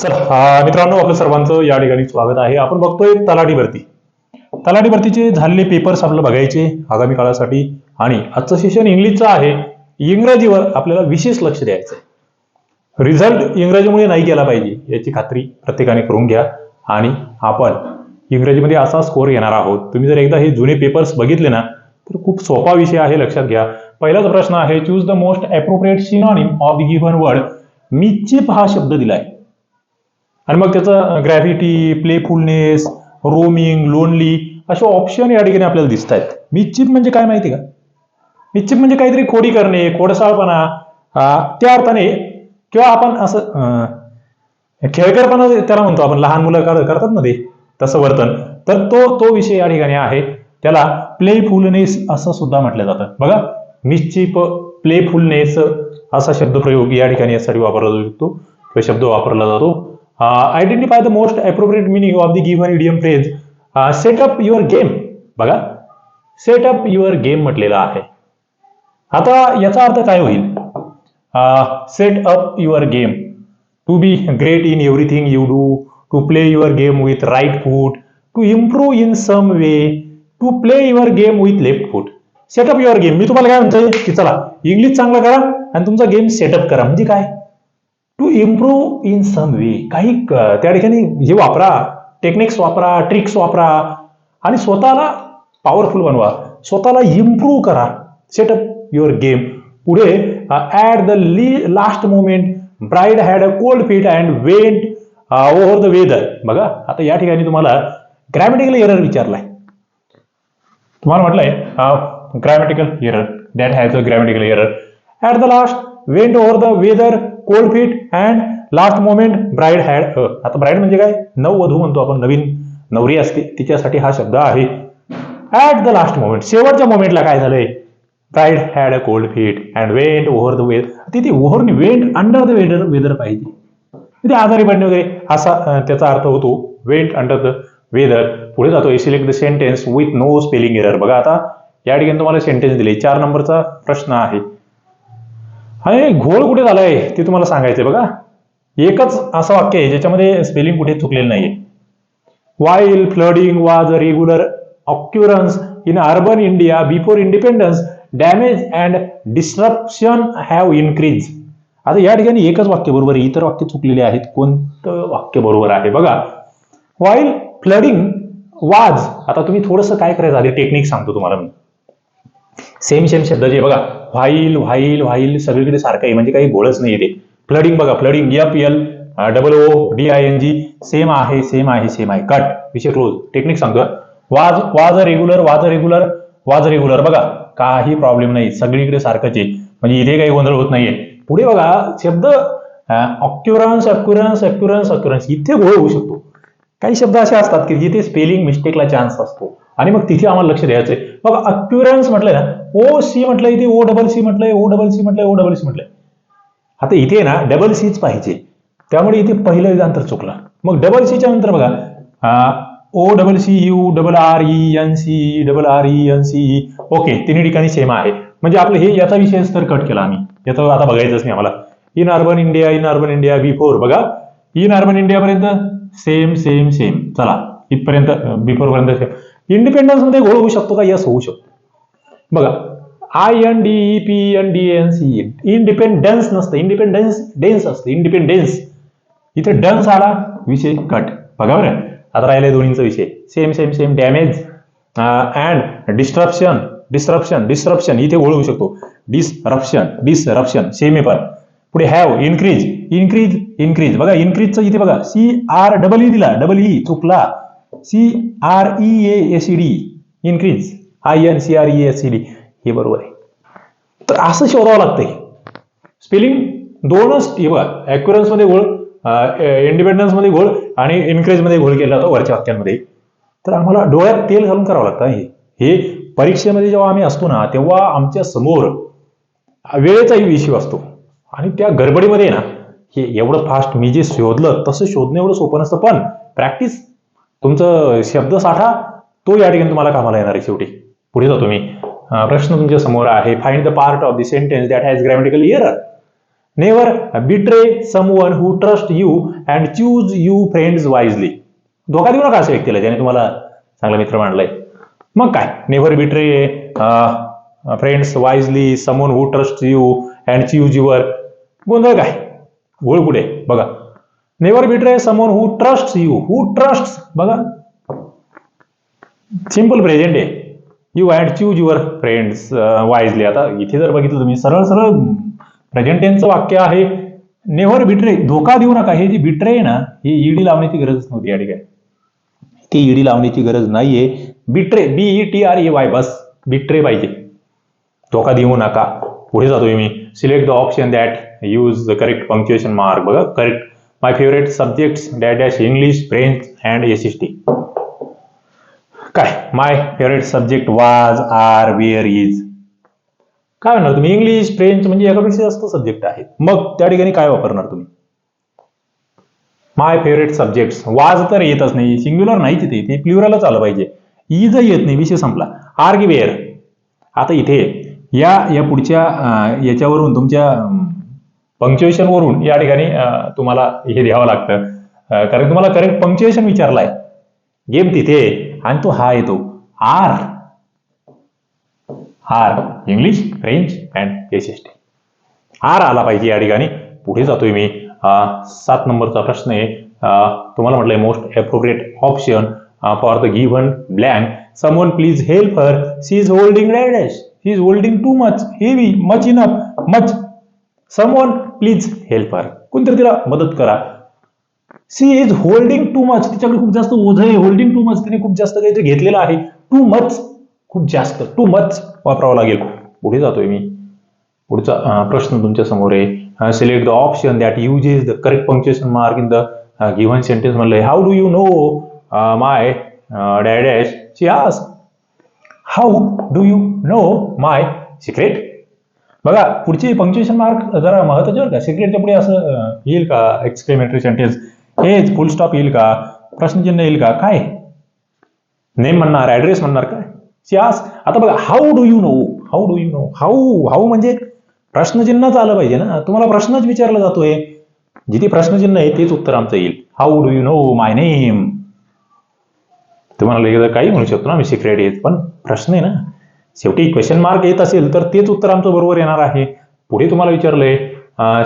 चला मित्रांनो आपलं सर्वांचं या ठिकाणी स्वागत आहे. आपण बघतोय तलाठी भरती. तलाठी भरतीचे झालेले पेपर्स आपल्याला बघायचे आगामी काळासाठी. आणि आजचं सेशन इंग्लिशचं आहे. इंग्रजीवर आपल्याला विशेष लक्ष द्यायचं आहे रिझल्ट इंग्रजीमुळे नाही केला पाहिजे याची खात्री प्रत्येकाने करून घ्या. आणि आपण इंग्रजीमध्ये असा स्कोर घेणार आहोत. तुम्ही जर एकदा हे जुने पेपर्स बघितले ना तर खूप सोपा विषय आहे लक्षात घ्या. पहिलाच प्रश्न आहे choose the most appropriate synonym of given word mischief हा शब्द दिलाय. आणि मग त्याचं ग्रॅव्हिटी प्लेफुलनेस रोमिंग लोनली असे ऑप्शन या ठिकाणी आपल्याला दिसत आहेत मिचिप म्हणजे काय माहिती का? निश्चित म्हणजे काहीतरी खोडी करणे खोडसाळपणा त्या अर्थाने किंवा आपण असं खेळकरपणा त्याला म्हणतो आपण लहान मुलं कर- करतात ना ते तसं वर्तन. तर तो तो विषय या ठिकाणी आहे. त्याला प्लेफुलनेस असं सुद्धा म्हटलं जातं. बघा मिश्चिप प्लेफुलनेस असा शब्दप्रयोग या ठिकाणी यासाठी वापरला जाऊ शकतो किंवा शब्द वापरला जातो. Identify the most appropriate meaning of the given idiom phrase set up your game बघा. सेट अप युअर गेम म्हटलेला आहे. आता याचा अर्थ काय होईल? Set up your game to be great in everything you do to play your game with right foot to improve in some way to play your game with left foot set up your game मी तुम्हाला काय म्हणतोय? की चला English चांगलं करा आणि तुमचा game setup करा. म्हणजे काय? To improve in some way काही त्या ठिकाणी हे वापरा टेक्निक्स वापरा ट्रिक्स वापरा आणि स्वतःला पॉवरफुल बनवा. स्वतःला इम्प्रूव्ह करा. सेटअप युअर गेम पुढे at the Lee last moment bride had a cold feet and went over the weather बघा आता या ठिकाणी तुम्हाला ग्रॅमॅटिकल एरर विचारलाय. तुम्हाला म्हटलंय grammatical error that has a grammatical error at the last went over the weather cold feet and last moment bride had आता bride म्हणजे काय? नववधू म्हणतो आपण नवीन नवरी असते तिच्यासाठी हा शब्द आहे. ऍट द लास्ट मोमेंट शेवटच्या मोमेंटला काय झालंय? Bride had a cold feet and went over the weather तिथे over went under the weather weather पाहिजे. तिथे आजारी पडणे वगैरे असा त्याचा अर्थ होतो वेंट अंडर द वेदर पुढे जातो select the sentence with no spelling error बघा आता या ठिकाणी तुम्हाला सेंटेन्स दिले. चार नंबरचा प्रश्न आहे. आणि घोळ कुठे झालाय ते तुम्हाला सांगायचंय बघा. एकच असं वाक्य आहे ज्याच्यामध्ये स्पेलिंग कुठे चुकलेलं नाहीये. While flooding was regular occurrence in urban India before independence damage and disruption have increase आता या ठिकाणी एकच वाक्य बरोबर आहे इतर वाक्य चुकलेले आहेत कोणतं वाक्य बरोबर आहे? बघा. वाईल फ्लडिंग वाज आता तुम्ही थोडंसं काय करायचं आधी टेक्निक सांगतो तुम्हाला मी. सेम सेम शब्द जे बघा व्हाईल व्हाईल व्हाईल सगळीकडे सारखं आहे म्हणजे काही गोळच नाही ते. फ्लडिंग बघा flooding F L double O D I N G same आहे सेम आहे सेम आहे. कट विषय क्लोज टेक्निक सांगतो वाज वाज रेग्युलर वाज रेग्युलर वाज रेग्युलर बघा काही प्रॉब्लेम नाही. सगळीकडे सारखंच आहे. म्हणजे इथे काही गोंधळ होत नाहीये. पुढे बघा शब्द ऑक्युरन्स अक्युरन्स अक्युरन्स अक्युरन्स इथे गोळ होऊ शकतो. काही शब्द असे असतात की जिथे स्पेलिंग मिस्टेकला चान्स असतो. आणि मग तिथे आम्हाला लक्ष द्यायचंय. बघा अक्युरन्स म्हटलंय ना ओ सी म्हटलंय इथे ओ डबल सी म्हटलंय ओ डबल सी म्हटलंय ओ डबल सी म्हटलंय. आता इथे ना डबल सीच पाहिजे. त्यामुळे इथे पहिलं अंतर चुकलं. मग डबल सीच्या नंतर बघा. O double C U double R E N C double R E N C okay तिन्ही ठिकाणी सेम आहे. म्हणजे आपलं हे याचा विषय तर कट केला आम्ही. याचा आता बघायचंच नाही आम्हाला. In urban India in urban India before बघा. इन अर्बन इंडिया पर्यंत सेम सेम सेम चला इथपर्यंत बिफोर पर्यंत सेम इंडिपेंडन्स मध्ये घोळ होऊ शकतो का? यस होऊ शकतो. बघा I N D E P N D N C independence नसतं. इंडिपेंडन्स डेन्स असतं. इंडिपेंडेन्स इथे डन्स आला, विषय कट बघा बरं. आता राहिले दोन्हींचा विषय. Same same same damage and disruption disruption disruption इथे ओळ होऊ शकतो. डिसरप्शन डिसरप्शन सेम पण. पुढे हॅव इन्क्रीज इन्क्रीज इन्क्रीज बघा इन्क्रीजचं इथे बघा. सी आर डबल ई दिला. डबल ई चुकला. C R E S C D increase I N C R E S C D हे बरोबर आहे. तर असं शोधावं लागतंय. स्पेलिंग दोनच हे मध्ये घोळ इंडिपेंडन्समध्ये घोळ आणि इन्क्रेजमध्ये घोळ केला जातो वरच्या वाक्यांमध्ये. तर आम्हाला डोळ्यात तेल घालून करावं लागतं हे. हे परीक्षेमध्ये जेव्हा आम्ही असतो ना तेव्हा आमच्यासमोर वेळेचाही विषय असतो. आणि त्या गडबडीमध्ये ना हे एवढं फास्ट मी जे शोधलं तसं शोधणं एवढं सोपं नसतं. पण प्रॅक्टिस तुमचं शब्दसाठा तो या ठिकाणी तुम्हाला कामाला येणार आहे शेवटी. पुढे जातो मी. प्रश्न तुमच्यासमोर आहे. Find the part of the sentence that has grammatical error never betray someone who trust you and choose you friends wisely धोका देऊ नका अशा व्यक्तीला ज्याने तुम्हाला चांगला मित्र मांडलाय. मग काय? Never betray friends wisely someone who trust you and choose your गोंधळ काय? घोळ कुठे बघा. नेवर बिट्रे समोर who trust you who trust बघा सिंपल प्रेझेंट आहे you had choose your friends wisely आता इथे जर बघितलं तुम्ही सरळ सरळ प्रेझेंट टेन्सचं वाक्य आहे नेव्हर बिट्रे धोका देऊ नका. हे जे बिट्रे आहे ना ही ईडी लावण्याची गरज नव्हती या ठिकाणी. ती ईडी लावण्याची गरज नाहीये. Betray B E T R A bus. Betray पाहिजे. धोका देऊ नका. पुढे जातोय मी. Select the option that use the correct punctuation mark बघा correct my favourite subjects that dash English French and S S T काय my favourite subject was are were is काय म्हणणार तुम्ही इंग्लिश फ्रेंच म्हणजे एकापेक्षा जास्त सब्जेक्ट आहेत. मग त्या ठिकाणी काय वापरणार तुम्ही? माय फेवरेट सब्जेक्ट वाज तर येतच नाही सिंग्युलर नाही तिथे ते प्लुरलच आलं पाहिजे. इजही येत नाही विषय संपला. आर की वेअर आता इथे या या पुढच्या याच्यावरून तुमच्या पंक्च्युएशन वरून या ठिकाणी तुम्हाला हे द्यावं लागतं. कारण तुम्हाला करेक्ट पंक्च्युएशन विचारलाय. गेम तिथे आणि तो हा येतो. Are are English French and S R आला पाहिजे या ठिकाणी. पुढे जातोय मी. सात नंबरचा प्रश्न आहे. तुम्हाला म्हटलंय most appropriate option for the given blank someone please help her she is holding dash he is holding too much heavy much enough much someone please help her कोणतरी तिला मदत करा. She is holding too much तिच्याकडे खूप जास्त ओझ आहे. Holding too much तिने खूप जास्त काहीतरी घेतलेलं आहे. टू मच खूप जास्त. टू मच वापरावं लागेल. पुढे जातोय मी. पुढचा प्रश्न तुमच्यासमोर आहे. Select the option that uses the correct punctuation mark in the given sentence म्हणलं how do you know my dash she आस how do you know my secret बघा पुढची पंक्च्युएशन मार्क जरा महत्त्वाचे बरं का. सिक्रेटच्या पुढे असं येईल का? एक्सक्लेमेटरी सेंटेन्स हेच फुल स्टॉप येईल का? प्रश्नचिन्ह येईल का? काय? नेम म्हणणार ऍड्रेस म्हणणार काय? सियास आता बघा how do you know how do you know how how म्हणजे प्रश्नचिन्हच आलं पाहिजे ना. तुम्हाला प्रश्नच विचारला जातोय. जिथे प्रश्नचिन्ह आहे तेच उत्तर आमचं येईल. How do you know my name तुम्हाला काही म्हणू शकतो ना मी सिक्रेट येत पण प्रश्न आहे ना. शेवटी क्वेश्चन मार्क येत असेल तर तेच उत्तर आमचं बरोबर येणार आहे. पुढे तुम्हाला विचारलंय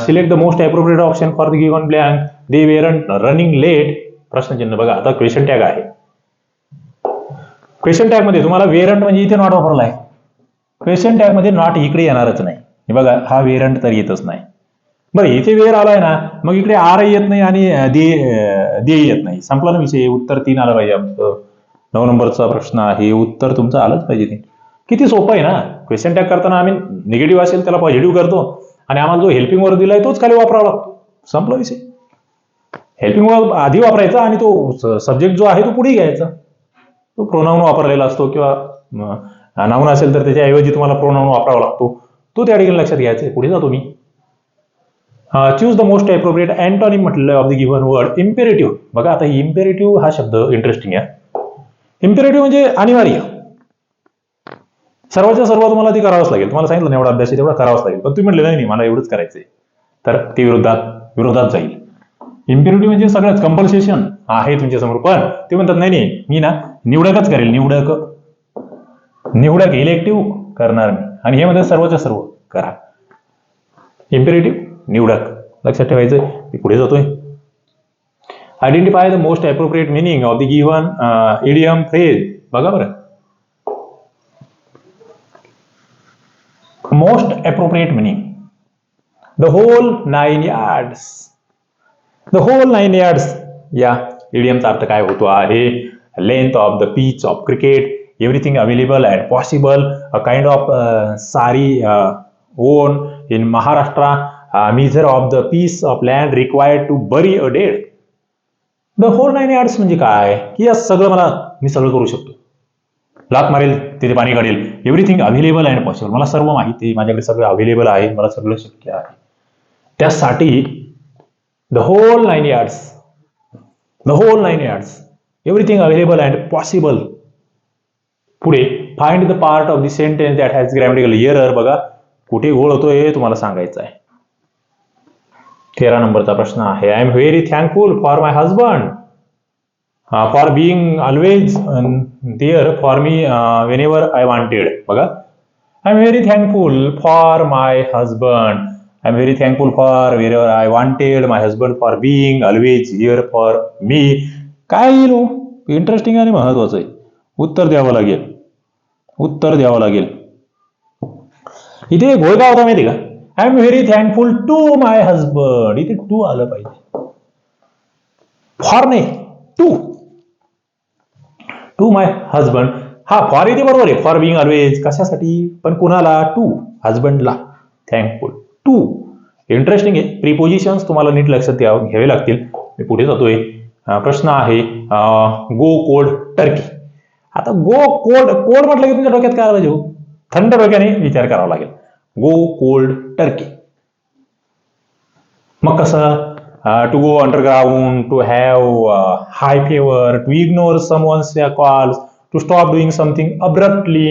select the most appropriate option for the given blank they weren't running late प्रश्नचिन्ह बघा आता क्वेश्चन टॅग आहे. क्वेश्चन टॅगमध्ये तुम्हाला वेरंट म्हणजे इथे नॉट वापरला आहे क्वेश्चन टॅगमध्ये नॉट इकडे येणारच नाही. हे बघा हा वेरंट तर येतच नाही. बरं इथे वेर आलाय ना मग इकडे आर येत नाही आणि दे दे येत नाही. संपला ना विषय. उत्तर तीन आलं पाहिजे आमचं. नऊ नंबरचा प्रश्न आहे. उत्तर तुमचं आलंच पाहिजे ते. किती सोपं आहे ना? क्वेश्चन टॅग करताना आम्ही निगेटिव्ह असेल त्याला पॉझिटिव्ह करतो. आणि आम्हाला जो हेल्पिंग वर्ड दिलाय तोच खाली वापरावा लागतो. संपला विषय. हेल्पिंग वर्ड आधी वापरायचा आणि तो सब्जेक्ट जो आहे तो पुढे घ्यायचा. तो प्रोनाऊन वापरलेला असतो किंवा नाऊन असेल तर त्याच्याऐवजी तुम्हाला प्रोनाऊन वापरावा लागतो. तो त्या ठिकाणी लक्षात घ्यायचा आहे. पुढे जातो मी choose the most appropriate antonym म्हटलं of the given word imperative बघा आता इम्पेरेटिव्ह हा शब्द इंटरेस्टिंग आहे. इम्पेरेटिव्ह म्हणजे अनिवार्य. सर्वांच्या सर्व तुम्हाला ती करावंच लागेल. तुम्हाला सांगितलं ना एवढा अभ्यास आहे तेवढा करावाच लागेल. पण तुम्ही म्हटले नाही नाही मला एवढंच करायचंय. तर ते विरोधात विरोधात जाईल. इम्प्युरिटी म्हणजे सगळंच कंपल्सेशन आहे तुमच्यासमोर. पण ते म्हणतात नाही नाही मी ना निवडकच करेल निवडक. निवडक इलेक्टिव्ह करणार मी. आणि हे मध्ये सर्वच्या सर्व करा. इम्पेरेटिव्ह निवडक. लक्षात ठेवायचं मी पुढे जातोय. Identify the most appropriate meaning of the given idiom phrase बघा बरं. Most appropriate meaning the whole nine yards the whole nine yards या इडियमचा अर्थ काय होतो आहे? Length of the pitch of cricket everything available and possible a kind of sari worn in Maharashtra measure of the piece of land required to bury a dead the whole nine yards म्हणजे काय? की या सगळं मला मी सगळं करू शकतो. लात मारेल तिथे पाणी काढेल. एव्हरीथिंग अवेलेबल अँड पॉसिबल मला सर्व माहिती माझ्याकडे सगळं अवेलेबल आहे मला सगळं शक्य आहे. त्यासाठी the whole nine yards the whole nine yards everything available and possible पुढे find the part of the sentence that has grammatical error बघा कुठे गोळ होतोय हे तुम्हाला सांगायचं आहे. तेरा नंबरचा प्रश्न आहे. I am very thankful for my husband for being always there for me whenever I wanted बघा I am very thankful for my husband I am very thankful for wherever I wanted my husband for being always here for me काय येईल हो? Interesting आणि महत्वाचं आहे. उत्तर द्यावं लागेल. उत्तर द्यावं लागेल. इथे घोळ काय होता माहिती का? I am very thankful to my husband इथे टू आलं पाहिजे. फॉर नाही टू टू माय हजबंड हा फॉर येते बरोबर आहे. फॉर बिंग ऑलवेज कशासाठी? पण कुणाला? टू हजबंडला थँकफुल टू इंटरेस्टिंग आहे. प्रिपोजिशन्स तुम्हाला नीट लक्षात घ्यावे लागतील. मी पुढे जातोय. प्रश्न आहे गो कोल्ड टर्की आता गो कोल्ड कोल्ड म्हटलं की तुमच्या डोक्यात काय पाहिजे हो? थंड डोक्याने विचार करावा लागेल. गो कोल्ड टर्की मग कसं? To go underground to have high fever to ignore someone's calls to stop doing something abruptly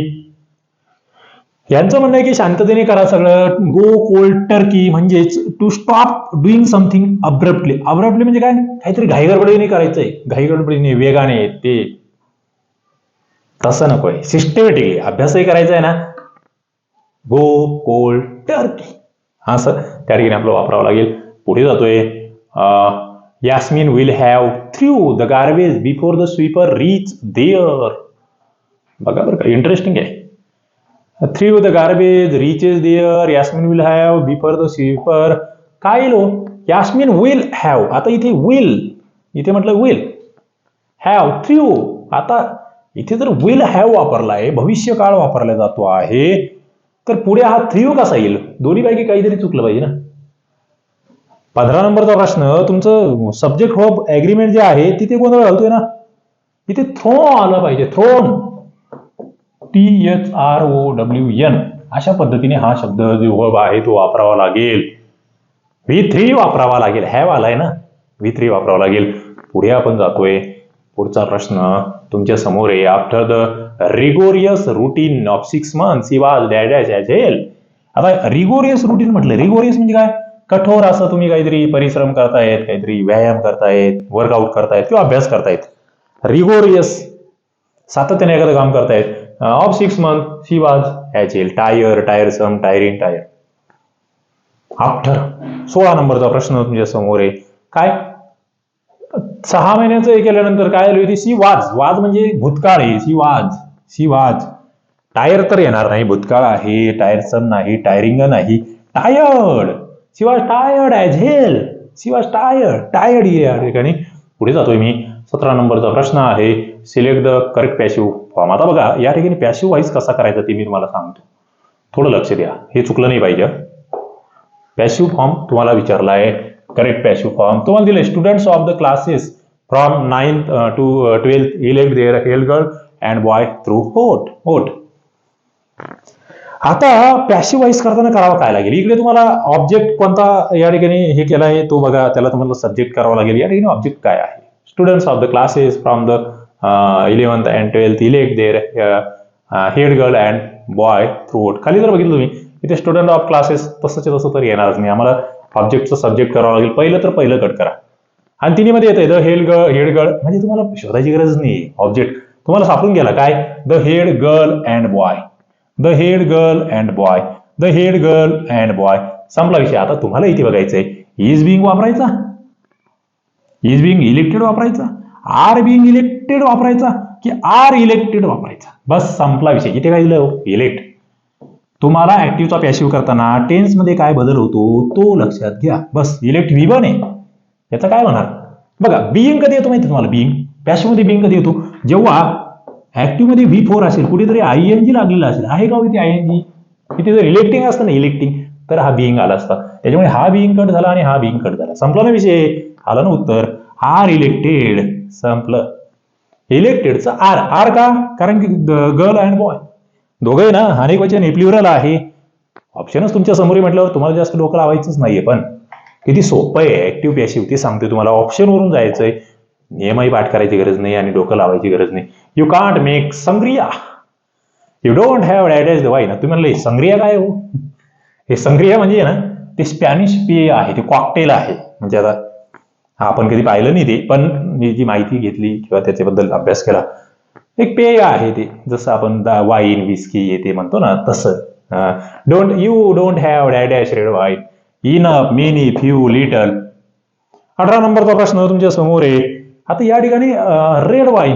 यांचं म्हणणं आहे की शांततेने करा सगळं. गो कोल्ड टर्की म्हणजेच to stop doing something abruptly abruptly म्हणजे काय? काहीतरी घाईगडबडीने करायचंय. घाईगडबडीने वेगाने ते. तसं नकोय. सिस्टमॅटिकली आहे अभ्यासही करायचा आहे ना. गो कोल्ड टर्की हा सर त्या ठिकाणी आपलं वापरावं लागेल. पुढे जातोय. Yasmin will have through the garbage before the sweeper reach there बघा बरं का इंटरेस्टिंग आहे. Through the garbage reaches there Yasmin will have before the sweeper काय येईल यास्मिन विल हॅव आता इथे विल इथे म्हटलं विल हॅव थ्रू आता इथे जर विल हॅव वापरला आहे भविष्यकाळ वापरला जातो आहे. तर पुढे हा थ्रू कसा येईल? दोन्हीपैकी काहीतरी चुकलं पाहिजे ना. पंधरा नंबरचा प्रश्न तुमचं सब्जेक्ट ऑफ ऍग्रीमेंट जे आहे तिथे गोंधळ घालतोय ना? इथे थ्रो आलं पाहिजे thrown T H R O W N अशा पद्धतीने हा शब्द जो आहे तो वापरावा लागेल. व्ही थ्री वापरावा लागेल. हॅव आलाय ना? व्ही थ्री वापरावा लागेल. पुढे आपण जातोय. पुढचा प्रश्न तुमच्यासमोर आहे. After the rigorous routine of six months he was dad as हेल आता रिगोरियस रुटीन म्हटलं रिगोरियस म्हणजे काय? कठोर असं तुम्ही काहीतरी परिश्रम करतायत काहीतरी व्यायाम करतायत वर्कआउट करतायत किंवा अभ्यास करतायत. रिगोरियस सातत्याने एखादं काम करतायत. Of six month she was as tire tire some tiring tire after सोळा नंबरचा प्रश्न तुमच्यासमोर आहे. काय? सहा महिन्याचं हे केल्यानंतर काय आली होती? सी वाज वाज म्हणजे भूतकाळ आहे. She was she was tyre तर येणार नाही. भूतकाळ आहे. टायर सम नाही. टायरिंग नाही. Tired she was tired as hell she was tired tired या ठिकाणी पुढे जातोय मी. सतरा नंबरचा प्रश्न आहे. Select the correct passive form आता बघा या ठिकाणी पॅशिव्ह वाईज कसा करायचा ते मी तुम्हाला सांगतो. थोडं लक्ष द्या. हे चुकलं नाही पाहिजे. पॅशिव्ह फॉर्म तुम्हाला विचारला आहे करेक्ट पॅशिव्ह फॉर्म तुम्हाला दिले students of the classes from ninth to twelfth elect their head girl and boy through vote vote आता पॅशिव्ह वाईज करताना करावं काय लागेल? इकडे तुम्हाला ऑब्जेक्ट कोणता या ठिकाणी हे केला आहे? तो बघा त्याला तुम्हाला सब्जेक्ट करावा लागेल. या ठिकाणी ऑब्जेक्ट काय आहे? Students of the classes from the eleventh and twelfth elect their head girl and boy through खाली जर बघितलं तुम्ही इथे स्टुडंट ऑफ क्लासेस तसंच तसं तर येणारच नाही. आम्हाला ऑब्जेक्टचं सब्जेक्ट करावं लागेल. पहिलं तर पहिलं कट करा. आणि तिन्हीमध्ये येतं the head girl head girl म्हणजे तुम्हाला शोधायची गरज नाही ऑब्जेक्ट तुम्हाला सापडून गेला काय? The head girl and boy the head girl and boy the head girl and boy संपला विषय. आता तुम्हाला इथे बघायचंय. इज बिंग वापरायचा? इज बिंग इलेक्टेड वापरायचा? आर बिंग इलेक्टेड वापरायचा? की आर इलेक्टेड वापरायचा? बस संपला विषय. इथे काय दिलं इलेक्ट तुम्हाला ऍक्टिव्हचा पॅसिव्ह करताना टेन्समध्ये काय बदल होतो तो लक्षात घ्या. बस इलेक्ट व्ही आहे. याचं काय होणार? बघा बिईंग कधी येतो माहिती तुम्हाला? बिईंग पॅशिव्हमध्ये बिईंग कधी येतो? जेव्हा ऍक्टिव्हमध्ये व्ही फोर असेल कुठेतरी आय एन जी लागलेला असेल. आहे का हो इथे आय एन जी इथे जर इलेक्टिंग असतं ना इलेक्टिंग तर हा बिईंग आला असता. त्याच्यामुळे हा बिईंग कट झाला आणि हा बिईंग कट झाला. संपला ना विषय? आला ना उत्तर. आर इलेक्टेड संपलं. इलेक्टेडचं आर आर का? कारण की गर्ल अँड बॉय दोघंही ना अनेक वचन प्लुरल आहे. ऑप्शनच तुमच्यासमोर म्हटल्यावर तुम्हाला जास्त डोकं लावायचंच नाहीये पण. किती सोपं आहे ऍक्टिव्ह पॅशिव्ह ते सांगते तुम्हाला. ऑप्शनवरून जायचंय. नियमही पाठ करायची गरज नाही आणि डोकं लावायची गरज नाही. You can't make sangria you don't have adage the why ना? तुम्ही म्हणलं संग्रिया काय हो? हे संग्रिया म्हणजे ना ते स्पॅनिश पेय आहे ते कॉकटेल आहे. म्हणजे आता हा आपण कधी पाहिलं नाही ते पण मी जी माहिती घेतली किंवा त्याच्याबद्दल अभ्यास केला एक पेय आहे ते. जसं आपण वाईन विस्की येते म्हणतो ना तसं. Don't you don't have dash red wine in many few little अठरा नंबरचा प्रश्न तुमच्यासमोर आहे. आता या ठिकाणी red wine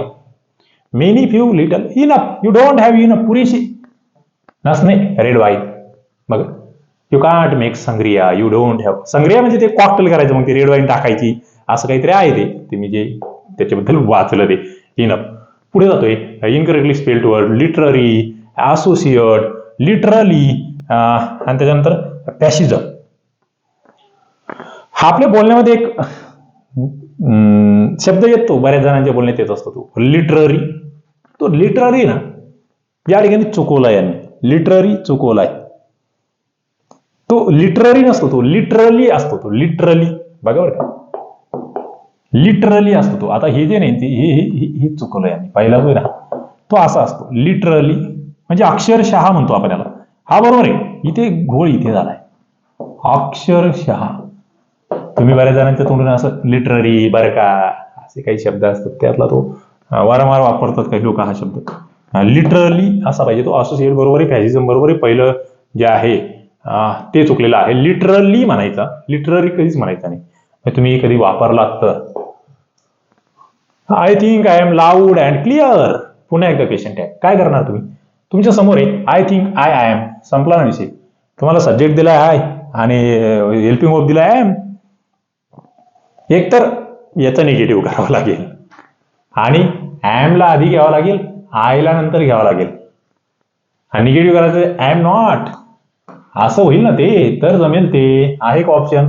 many few little enough you don't have enough पुरेशी नसणे रेड वाईन मग you can't make sangria you don't have sangria म्हणजे ते कॉकटेल करायचं मग ते रेड वाईन टाकायची. असं काहीतरी आहे ते. ते मी जे त्याच्याबद्दल वाचलं ते. इनफ पुढे जातोय. Incorrectly spelled word literary associate literally आणि त्याच्यानंतर पॅसिजम हा आपल्या बोलण्यामध्ये एक शब्द येतो बऱ्याच जणांच्या बोलण्यात येत असतो तो. लिटररी तो लिटररी ना. या ठिकाणी चुकवला यांनी. लिटररी चुकवलाय. तो लिटररी नसतो तो लिटरली असतो तो. लिटरली बघा बरं का. लिटरली असतो तो. आता हे जे नाही ते हे हे- चुकवलं यांनी. पहिला होय ना तो असा असतो. लिटरली म्हणजे अक्षरशः म्हणतो आपण याला. हा बरोबर आहे. इथे घोळ इथे झालाय. अक्षरशः. तुम्ही बऱ्याच जणांच्या तोंडून असं लिटररी बरं का असे काही शब्द असतात त्यातला तो वारंवार वापरतात काही लोक हा शब्द. लिटरली असा पाहिजे तो असोसिएट बरोबर फॅसिझम बरोबर पहिलं जे आहे ते चुकलेलं आहे. लिटरली म्हणायचा लिटररी कधीच म्हणायचा नाही. म्हणजे तुम्ही कधी वापरलात तर. I think I am loud and clear पुन्हा एकदा पेशंट आहे. काय करणार तुम्ही? तुमच्यासमोर आहे. I think I I am संपला ना विषय. तुम्हाला सब्जेक्ट दिलाय आय आणि हेल्पिंग ऑफ दिलाय आय एम एकतर याचा निगेटिव्ह करावा लागेल. आणि ॲमला आधी घ्यावा लागेल आयला नंतर घ्यावा लागेल. आणि निगेटिव्ह करायचं आय एम नॉट असं होईल ना ते? तर जमेल ते. आहे एक ऑप्शन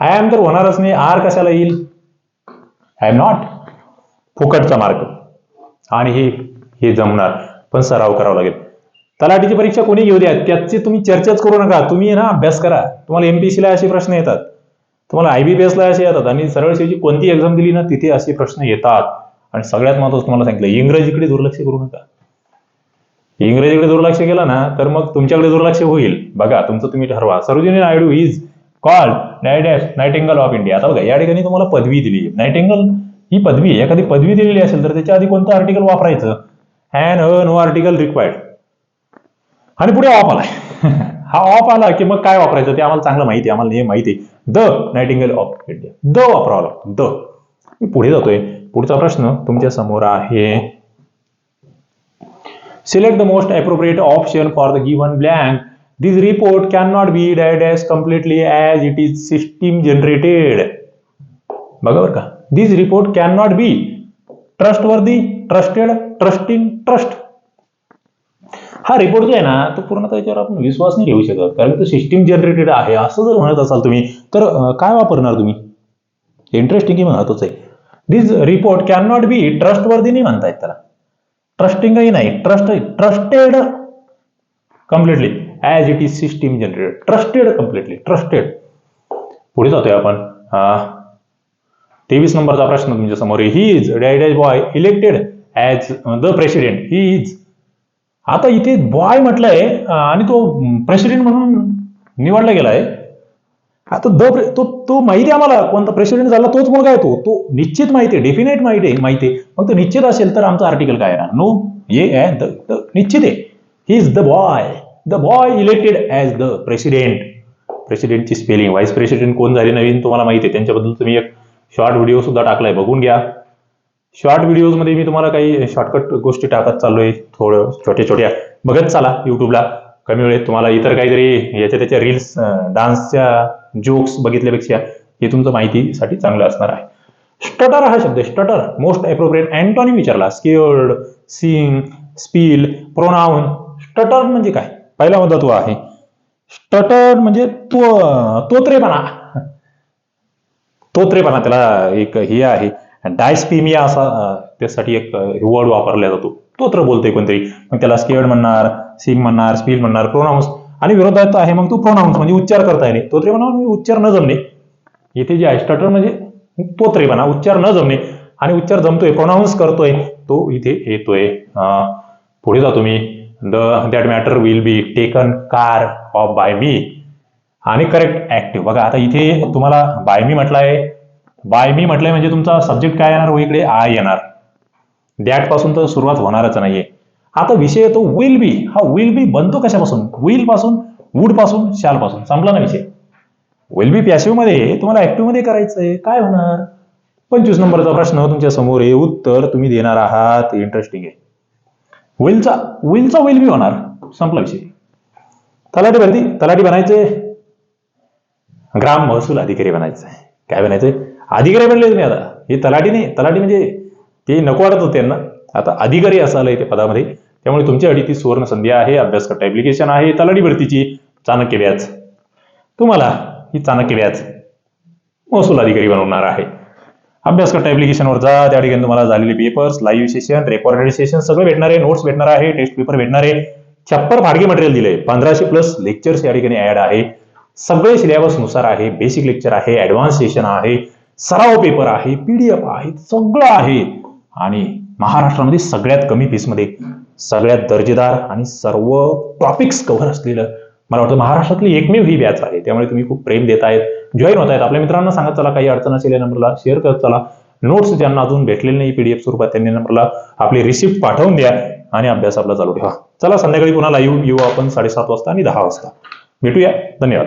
आय एम तर होणारच नाही. आर कशाला येईल? आय एम नॉट फुकटचा मार्क आणि हे हे जमणार. पण सराव करावा लागेल. तलाठीची परीक्षा कोणी घेऊ द्या? त्याची तुम्ही चर्चाच करू नका. तुम्ही ना अभ्यास करा. तुम्हाला एमपीसीला असे प्रश्न येतात. तुम्हाला आय बी पी ला असे येतात आणि सरळ सेवेची कोणती एक्झाम दिली ना तिथे असे प्रश्न येतात. आणि सगळ्यात महत्वाचं तुम्हाला सांगितलं इंग्रजीकडे दुर्लक्ष करू नका. इंग्रजीकडे दुर्लक्ष केलं ना तर मग तुमच्याकडे दुर्लक्ष होईल. बघा तुमचं तुम्ही ठरवा. सरोजिनी नायडू इज कॉल्ड नायडॅश नायटिंगल ऑफ इंडिया आता बघा या ठिकाणी तुम्हाला पदवी दिली. नायटिंगल ही पदवी एखादी पदवी दिलेली असेल तर त्याच्या आधी कोणतं आर्टिकल वापरायचं? And a no article required आणि पुढे ऑफ आलाय. हा ऑफ आला की मग काय वापरायचं ते आम्हाला चांगलं माहिती आम्हाला हे माहिती आहे. The nightingale of India the वापरावं लागतं. द मी पुढे जातोय. पुढचा प्रश्न तुमच्यासमोर आहे. Select the most appropriate option for the the blank this report can not be died as completely as it is system generated बघा बरं का. This report can not be trust worthy trusted trusting trust हा report जो आहे ना तो पूर्णतः याच्यावर आपण विश्वास नाही ठेवू शकत. कारण तो सिस्टीम जनरेटेड आहे असं जर म्हणत असाल तुम्ही तर काय वापरणार तुम्ही? इंटरेस्टिंग महत्वाचं आहे. This report can not be trust worthy नाही म्हणतायत त्याला ट्रस्टिंगही नाही. Trust trusted completely as it is system generated trusted completely trusted पुढे जातोय आपण. तेवीस नंबरचा प्रश्न तुमच्यासमोर he is dash boy elected as the president he is आता इथे बॉय म्हटलंय आणि तो प्रेसिडेंट म्हणून निवडला गेलाय. आता द तो तो माहिती आहे आम्हाला कोणता प्रेसिडेंट झाला तोच मुलगा आहे तो. तो निश्चित माहिती आहे डेफिनेट माहिती आहे माहिती आहे. मग तो निश्चित असेल तर आमचं आर्टिकल काय येणार? नो ये आहे द द- निश्चित आहे. He is the boy the boy elected as the president president spelling vice president कोण झाले नवीन तुम्हाला माहिती आहे. त्यांच्याबद्दल तुम्ही एक शॉर्ट व्हिडिओ सुद्धा टाकलाय बघून घ्या. शॉर्ट व्हिडिओजमध्ये मी तुम्हाला काही शॉर्टकट गोष्टी टाकत चाललोय थोडं छोट्या छोट्या बघत चाला युट्यूबला कमी वेळेत तुम्हाला इतर काहीतरी याच्या त्याच्या रील्स डान्सच्या जोक्स बघितल्यापेक्षा हे तुमचं माहितीसाठी चांगलं असणार आहे. स्टटर हा शब्द स्टटर मोस्ट अप्रोप्रिएट अँटॉनी विचारला scared sing spiel pronoun stutter म्हणजे काय? पहिला मुद्दा तो आहे. स्टटर म्हणजे तो तोत्रेपणा. तोत्रेपणा त्याला एक हे आहे. डायस्पिमिया असा त्यासाठी एक वर्ड वापरला जातो. तोत्र बोलतोय कोणतरी. मग त्याला स्केअर्ड म्हणणार सिंग म्हणणार स्पील म्हणणार प्रोनाऊन्स आणि विरोधात आहे मग तो प्रोनाऊन्स म्हणजे उच्चार करता येणे तो तरी म्हणा उच्चार न जमणे. इथे जे आयस्टार्टर म्हणजे तो तरी म्हणा उच्चार न जमणे. आणि उच्चार जमतोय प्रोनाऊन्स करतोय तो इथे येतोय. पुढे जातो मी the that matter will be taken care of by me आणि करेक्ट ऍक्टिव्ह बघा आता इथे तुम्हाला बाय मी म्हटलं आहे बाय मी म्हटलंय म्हणजे तुमचा सब्जेक्ट काय येणार? हो इकडे आय येणार. दॅटपासून तर सुरुवात होणारच नाहीये. आता विषय येतो विल बी हा विल बी बनतो कशापासून? विलपासून वूडपासून शाल पासून. संपला ना विषय. विल बी पॅसिव्हमध्ये तुम्हाला ऍक्टिव्हमध्ये करायचंय. काय होणार? पंचवीस नंबरचा प्रश्न तुमच्यासमोर आहे. उत्तर तुम्ही देणार आहात. इंटरेस्टिंग आहे. विलचा विलचा विल बी होणार. संपला विषय. तलाठी भरती. तलाठी बनायचे ग्राम महसूल अधिकारी बनायचंय. काय बनायचंय? अधिकारी बनले तुम्ही आता. हे तलाठी नाही. तलाठी म्हणजे ते नको वाटत होते त्यांना. आता अधिकारी असं आलं ते पदामध्ये. त्यामुळे तुमच्यासाठी ती सुवर्ण संधी आहे अभ्यास करता ऍप्लिकेशन आहे तलाठी भरतीची चाणक्य व्याज. तुम्हाला ही चाणक्य व्याज महसूल अधिकारी बनवणार आहे. अभ्यास करता ऍप्लिकेशनवर जा. त्या ठिकाणी तुम्हाला झालेले papers live session recorded session सगळं भेटणार आहे. नोट्स भेटणार आहे. टेस्ट पेपर भेटणार आहे. छप्पर फाडके मटेरियल दिले पंधराशे प्लस लेक्चर्स या ठिकाणी ऍड आहे. सगळे सिलेबसनुसार आहे. बेसिक लेक्चर आहे. ऍडव्हान्स सेशन आहे. सराव पेपर आहे पीडीएफ आहे सगळं आहे आणि महाराष्ट्रामध्ये सगळ्यात कमी फीसमध्ये सगळ्यात दर्जेदार आणि सर्व टॉपिक्स कव्हर असलेलं मला वाटतं महाराष्ट्रातली एकमेव ही बॅच आहे. त्यामुळे तुम्ही खूप प्रेम देत आहेत जॉईन होत आहेत आपल्या मित्रांना सांगत चला काही अडचण असेल या नंबरला शेअर करत चला. नोट्स ज्यांना अजून भेटलेले नाही पीडीएफ स्वरूपात त्यांनी नंबरला आपली रिसिप्ट पाठवून द्या आणि अभ्यास आपला चालू ठेवा. चला संध्याकाळी पुन्हा लाईव्ह येऊ आपण साडेसात वाजता आणि दहा वाजता. भेटूया. धन्यवाद.